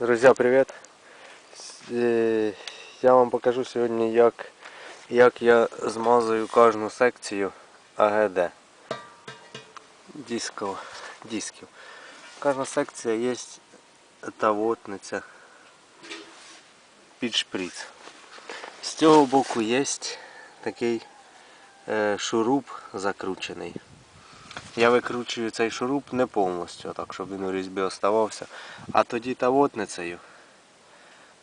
Друзі, привіт! Е, Я вам покажу сьогодні, як, як я змазую кожну секцію АГД дисків. дисків. Кожна секція є тавотниця під шприц. З цього боку є такий е, шуруп закручений. Я викручую цей шуруп не повністю, так, щоб він у різьбі оставався. А тоді тавотницею.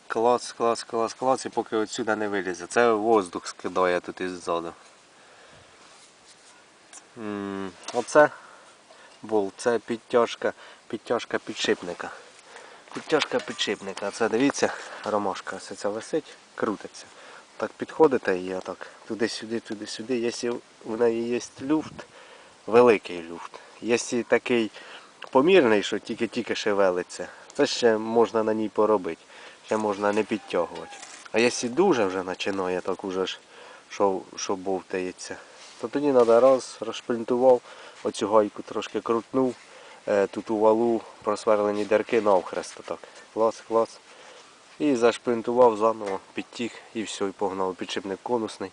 Клац, клац, клац, клац, і поки отсюди не вилізе. Це воздух скидає тут іззаду. Оце болт, це підтяжка, підтяжка підшипника. Підтяжка підшипника. Це дивіться, ромашка ось ця висить, крутиться. Так підходите і отак туди-сюди, туди-сюди. Якщо в неї є люфт, великий люфт. Якщо такий помірний, що тільки-тільки шевелиться, це ще можна на ній поробити. Ще можна не підтягувати. А якщо дуже вже починає, так уже ж, що, що бовтається, то тоді треба раз, розшпинтував, оцю гайку трошки крутнув, е, тут у валу просверлені дірки навхрест так. Клас, клас. І зашпинтував заново, підтіг і все, і погнав. Підшипник конусний.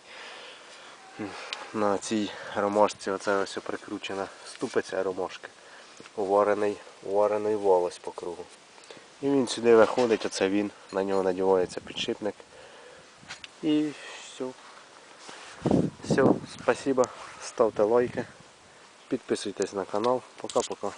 На цій ромашці оце ось прикручена ступиця ромашки. Уварений, уварений волос по кругу. І він сюди виходить, оце він, на нього надівається підшипник. І все. Все, спасибо. Ставте лайки. Підписуйтесь на канал. Пока-пока.